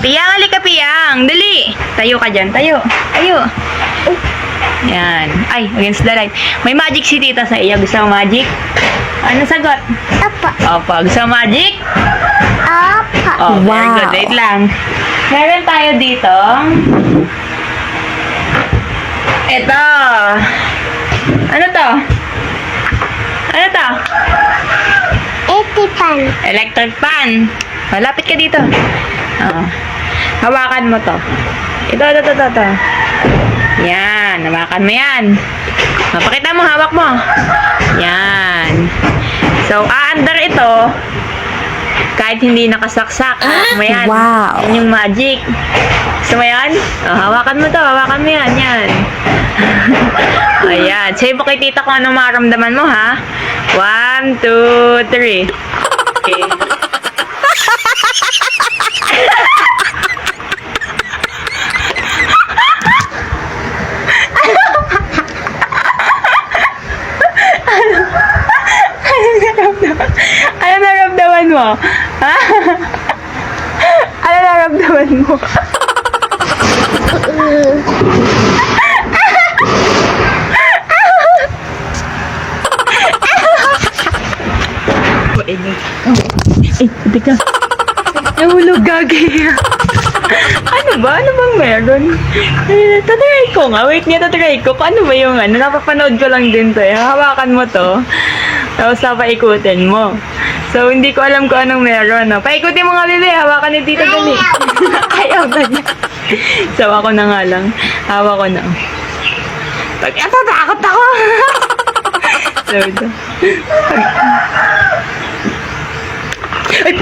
Piyang, halika Piyang. Dali. Tayo ka dyan. Tayo. Tayo. Yan. Ay, against the light. May magic si tita sa iyo. Gusto mo magic? Ano sagot? Apa. Opo. Gusto mo magic? Apa. Oh, very Wow. good. Wait lang. Meron tayo dito. Ito. Ano to? Ano to? Electric fan. Malapit ka dito. Oo. Hawakan mo to. Ito, ito, ito, ito, ito. Yan. Hawakan mo yan. Mapakita mo, hawak mo. Yan. So, aandar ito. Kahit hindi nakasaksak. Mo yan. Wow. Yan yung magic. Gusto mo yan? Oh, hawakan mo to. Hawakan mo yan. Yan. Ayan. Say mo kay tita kung anong maramdaman mo, ha? One, two, three. Ano naramdaman mo? Ha? ano naramdaman mo? Ay, hindi ka. Nahulog gagi. ano ba? Ano bang meron? Eh, tatry ko nga. Wait nga, tatry ko. Kung ano ba yung ano? Napapanood ko lang din to. Eh. Hawakan mo to. Tapos papaikutin mo. So, hindi ko alam kung anong meron. No? Paikutin mo nga, bebe. Hawakan ni Tita Dali. Ayaw na niya. So, ako na nga lang. Hawa ko na. Pag, eto, takot ako. so, ito. Ay,